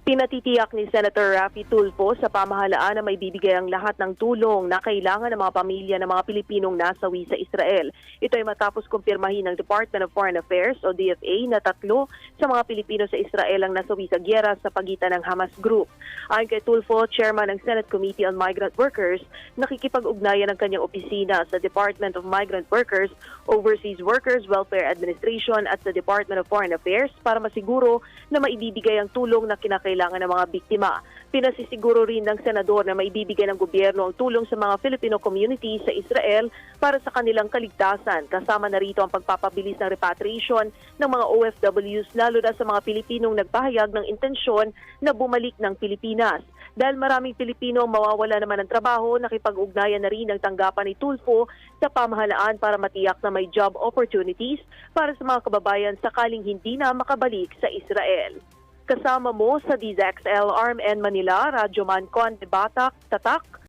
Pinatitiyak ni Senator Raffy Tulfo sa pamahalaan na may bibigay ang lahat ng tulong na kailangan ng mga pamilya ng mga Pilipinong nasawi sa Israel. Ito ay matapos kumpirmahin ng Department of Foreign Affairs o DFA na tatlo sa mga Pilipino sa Israel ang nasawi sa gyera sa pagitan ng Hamas Group. Ayon kay Tulfo, chairman ng Senate Committee on Migrant Workers, nakikipag-ugnayan ang kanyang opisina sa Department of Migrant Workers, Overseas Workers Welfare Administration at sa Department of Foreign Affairs para masiguro na maibibigay ang tulong na kinakailangan ng mga biktima. Pinasisiguro rin ng senador na maibibigay ng gobyerno ang tulong sa mga Filipino community sa Israel para sa kanilang kaligtasan. Kasama na rito ang pagpapabilis ng repatriation ng mga OFWs lalo na sa mga Pilipinong nagpahayag ng intensyon na bumalik ng Pilipinas. Dahil maraming Pilipino ang mawawala naman ng trabaho, nakipag-ugnayan na rin ang tanggapan ni Tulfo sa pamahalaan para matiyak na may job opportunities para sa mga kababayan sakaling hindi na makabalik sa Israel. Kasama mo sa DZXL Arm and Manila, Radyo Man Con de Batak, Tatak,